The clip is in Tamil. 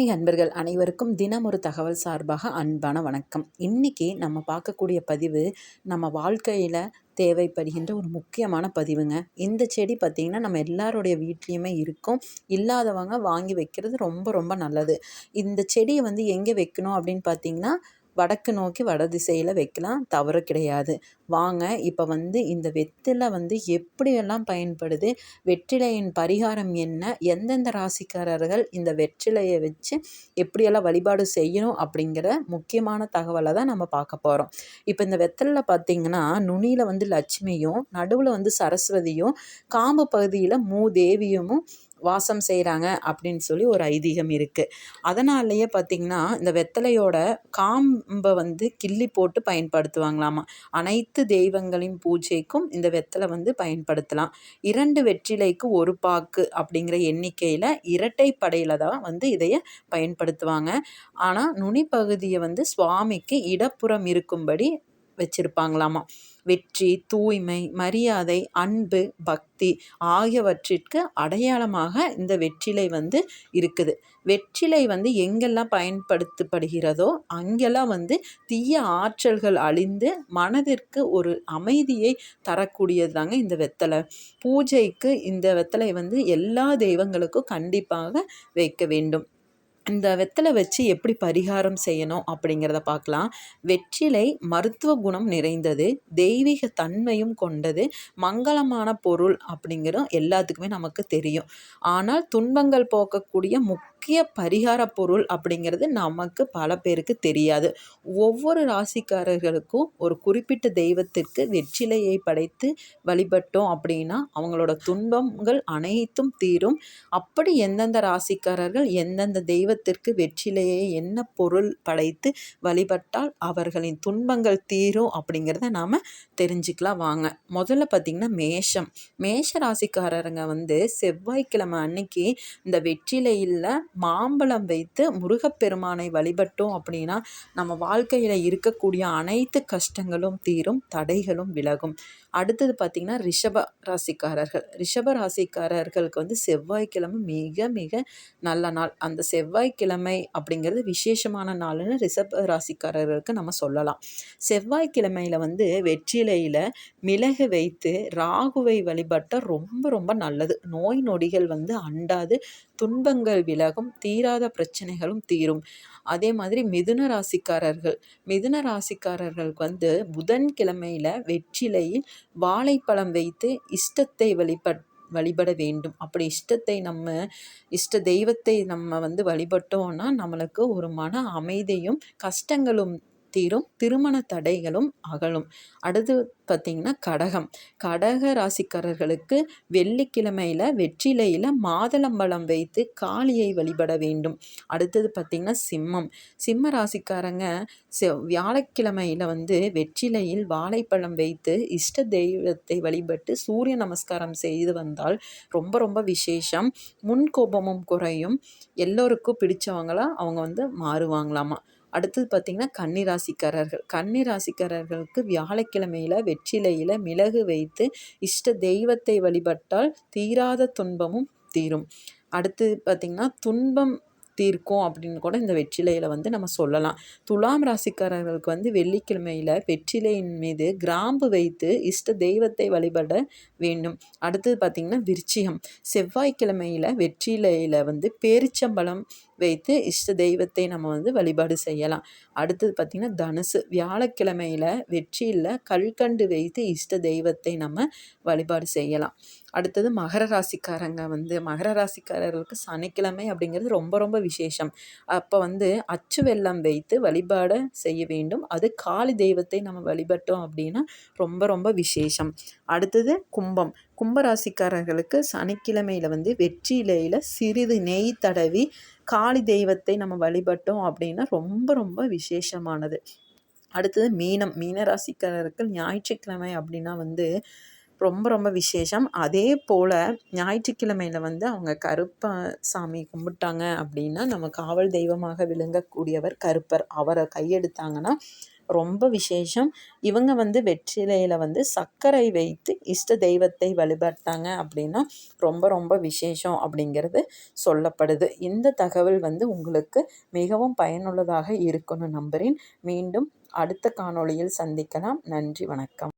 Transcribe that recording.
ஆன்மீக அன்பர்கள் அனைவருக்கும் தினம் ஒரு தகவல் சார்பாக அன்பான வணக்கம். இன்றைக்கி நம்ம பார்க்கக்கூடிய பதிவு நம்ம வாழ்க்கையில் தேவைப்படுகின்ற ஒரு முக்கியமான பதிவுங்க. இந்த செடி பார்த்திங்கன்னா நம்ம எல்லாருடைய வீட்லேயுமே இருக்கும். இல்லாதவங்க வாங்கி வைக்கிறது ரொம்ப ரொம்ப நல்லது. இந்த செடியை வந்து எங்கே வைக்கணும் அப்படின்னு பார்த்திங்கன்னா வடக்கு நோக்கி வட திசையில் வைக்கலாம். தவறு கிடையாது. வாங்க இப்போ வந்து இந்த வெற்றிலை வந்து எப்படியெல்லாம் பயன்படுது? வெற்றிலையின் பரிகாரம் என்ன? எந்தெந்த ராசிக்காரர்கள் இந்த வெற்றிலையை வச்சு எப்படியெல்லாம் வழிபாடு செய்யணும் அப்படிங்கிற முக்கியமான தகவலை தான் நம்ம பார்க்க போகிறோம் இப்போ இந்த வெத்தலில் பார்த்திங்கன்னா நுனியில் வந்து லட்சுமியும் நடுவில் வந்து சரஸ்வதியும் காம்பு பகுதியில் மூதேவியமும் வாசம் செய்கிறாங்க அப்படின்னு சொல்லி ஒரு ஐதீகம் இருக்குது அதனாலேயே பார்த்திங்கன்னா இந்த வெத்தலையோட காம்பை வந்து கிள்ளி போட்டு பயன்படுத்துவாங்களாமா. அனைத்து தெய்வங்களின் பூஜைக்கும் இந்த வெத்தலை வந்து பயன்படுத்தலாம். இரண்டு வெற்றிலைக்கு ஒரு பாக்கு அப்படிங்கிற எண்ணிக்கையில் இரட்டை படையில் தான் வந்து இதைய பயன்படுத்துவாங்க. ஆனால் நுனி பகுதியை வந்து சுவாமிக்கு இடப்புறம் இருக்கும்படி வச்சுருப்பாங்களாமா. வெற்றி தூய்மை மரியாதை அன்பு பக்தி ஆகியவற்றிற்கு அடையாளமாக இந்த வெற்றிலை வந்து இருக்குது. வெற்றிலை வந்து எங்கெல்லாம் பயன்படுத்தப்படுகிறதோ அங்கெல்லாம் வந்து தீய ஆற்றல்கள் அழிந்து மனதிற்கு ஒரு அமைதியை தரக்கூடியது தாங்க இந்த வெத்தலை. பூஜைக்கு இந்த வெத்தலை வந்து எல்லா தெய்வங்களுக்கும் கண்டிப்பாக வைக்க வேண்டும். இந்த வெத்தலை வச்சு எப்படி பரிகாரம் செய்யணும் அப்படிங்கிறத பார்க்கலாம். வெற்றிலை மருத்துவ குணம் நிறைந்தது தெய்வீக தன்மையும் கொண்டது மங்களமான பொருள் அப்படிங்கிற எல்லாத்துக்குமே நமக்கு தெரியும். ஆனால் துன்பங்கள் போக்கக்கூடிய முக்கிய முக்கிய பரிகார பொருள் அப்படிங்கிறது நமக்கு பல பேருக்கு தெரியாது. ஒவ்வொரு ராசிக்காரர்களுக்கும் ஒரு குறிப்பிட்ட தெய்வத்திற்கு வெற்றிலையை படைத்து வழிபட்டோம் அப்படின்னா அவங்களோட துன்பங்கள் அனைத்தும் தீரும். அப்படி எந்தெந்த ராசிக்காரர்கள் எந்தெந்த தெய்வத்திற்கு வெற்றிலையை என்ன பொருள் படைத்து வழிபட்டால் அவர்களின் துன்பங்கள் தீரும் அப்படிங்கிறத நாம் தெரிஞ்சுக்கலாம் வாங்க. முதல்ல பார்த்திங்கன்னா மேஷம். மேஷ ராசிக்காரருங்க வந்து செவ்வாய்க்கிழமை அன்னைக்கு இந்த வெற்றிலையில் மாம்பழம் வைத்து முருகப்பெருமானை வழிபட்டோம் அப்படின்னா நம்ம வாழ்க்கையில் இருக்கக்கூடிய அனைத்து கஷ்டங்களும் தீரும் தடைகளும் விலகும். அடுத்தது பார்த்திங்கன்னா ரிஷப ராசிக்காரர்கள். ரிஷப ராசிக்காரர்களுக்கு வந்து செவ்வாய்க்கிழமை மிக மிக நல்ல நாள். அந்த செவ்வாய்க்கிழமை அப்படிங்கிறது விசேஷமான நாள்னு ரிஷப ராசிக்காரர்களுக்கு நம்ம சொல்லலாம். செவ்வாய்க்கிழமையில் வந்து வெற்றிலையில் மிளகு வைத்து ராகுவை வழிபட்டால் ரொம்ப ரொம்ப நல்லது. நோய் நொடிகள் வந்து அண்டாது. துன்பங்கள் விலகும் தீராத பிரச்சனைகளும் தீரும். அதே மாதிரி மிதுன ராசிக்காரர்கள் மிதுன ராசிக்காரர்களுக்கு வந்து புதன்கிழமையில் வெற்றிலையில் வாழைப்பழம் வைத்து இஷ்டத்தை வழிபட் வழிபட வேண்டும். அப்படி இஷ்டத்தை நம்ம இஷ்ட தெய்வத்தை நம்ம வந்து வழிபட்டோம்னா நம்மளுக்கு ஒரு மன அமைதியும் கஷ்டங்களும் தீரும் திருமண தடைகளும் அகலும். அடுத்து பார்த்திங்கன்னா கடகம். கடக ராசிக்காரர்களுக்கு வெள்ளிக்கிழமையில் வெற்றிலையில் மாதுளம்பழம் வைத்து காளியை வழிபட வேண்டும். அடுத்தது பார்த்திங்கன்னா சிம்மம். சிம்ம ராசிக்காரங்க வியாழக்கிழமையில் வந்து வெற்றிலையில் வாழைப்பழம் வைத்து இஷ்ட தெய்வத்தை வழிபட்டு சூரிய நமஸ்காரம் செய்து வந்தால் ரொம்ப ரொம்ப விசேஷம். முன்கோபமும் குறையும். எல்லோருக்கும் பிடிச்சவங்களா அவங்க வந்து மாறுவாங்களாமா. அடுத்தது பார்த்திங்கன்னா கன்னிராசிக்காரர்கள். கன்னிராசிக்காரர்களுக்கு வியாழக்கிழமையில் வெற்றி வெற்றிலையில் மிளகு வைத்து இஷ்ட தெய்வத்தை வழிபட்டால் தீராத துன்பமும் தீரும். அடுத்து பார்த்திங்கன்னா துன்பம் தீர்க்கும் அப்படின்னு கூட இந்த வெற்றிலையில் வந்து நம்ம சொல்லலாம். துலாம் ராசிக்காரர்களுக்கு வந்து வெள்ளிக்கிழமையில் வெற்றிலையின் மீது கிராம்பு வைத்து இஷ்ட தெய்வத்தை வழிபட வேண்டும். அடுத்தது பார்த்திங்கன்னா விருச்சிகம். செவ்வாய்க்கிழமையில் வெற்றிலையில் வந்து பேரிச்சம்பழம் வைத்து இஷ்ட தெய்வத்தை நம்ம வந்து வழிபாடு செய்யலாம். அடுத்தது பார்த்திங்கன்னா தனுசு. வியாழக்கிழமையில் வெற்றியில் கல்கண்டு வைத்து இஷ்ட தெய்வத்தை நம்ம வழிபாடு செய்யலாம். அடுத்தது மகர ராசிக்காரங்க வந்து மகர ராசிக்காரர்களுக்கு சனிக்கிழமை அப்படிங்கிறது ரொம்ப ரொம்ப விசேஷம். அப்போ வந்து அச்சு வெள்ளம் வைத்து வழிபாடு செய்ய வேண்டும். அது காளி தெய்வத்தை நம்ம வழிபட்டோம் அப்படின்னா ரொம்ப ரொம்ப விசேஷம். அடுத்தது கும்பம். கும்பராசிக்காரர்களுக்கு சனிக்கிழமையில் வந்து வெற்றிலையில் சிறிது நெய் தடவி காளி தெய்வத்தை நம்ம வழிபட்டோம் அப்படின்னா ரொம்ப ரொம்ப விசேஷமானது. அடுத்தது மீனம். மீனராசிக்காரர்கள் ஞாயிற்றுக்கிழமை அப்படின்னா வந்து ரொம்ப ரொம்ப விசேஷம். அதே போல் ஞாயிற்றுக்கிழமையில் வந்து அவங்க கருப்ப சாமி கும்பிட்டாங்க அப்படின்னா நம்ம காவல் தெய்வமாக விளங்கக்கூடியவர் கருப்பர். அவரை கையெடுத்தாங்கன்னா ரொம்ப விசேஷம். இவங்க வந்து வெற்றிலையில் வந்து சர்க்கரை வைத்து இஷ்ட தெய்வத்தை வழிபட்டாங்க அப்படின்னா ரொம்ப ரொம்ப விசேஷம் அப்படிங்கிறது சொல்லப்படுது. இந்த தகவல் வந்து உங்களுக்கு மிகவும் பயனுள்ளதாக இருக்கும்னு நம்புகிறேன் மீண்டும் அடுத்த காணொளியில் சந்திக்கலாம். நன்றி வணக்கம்.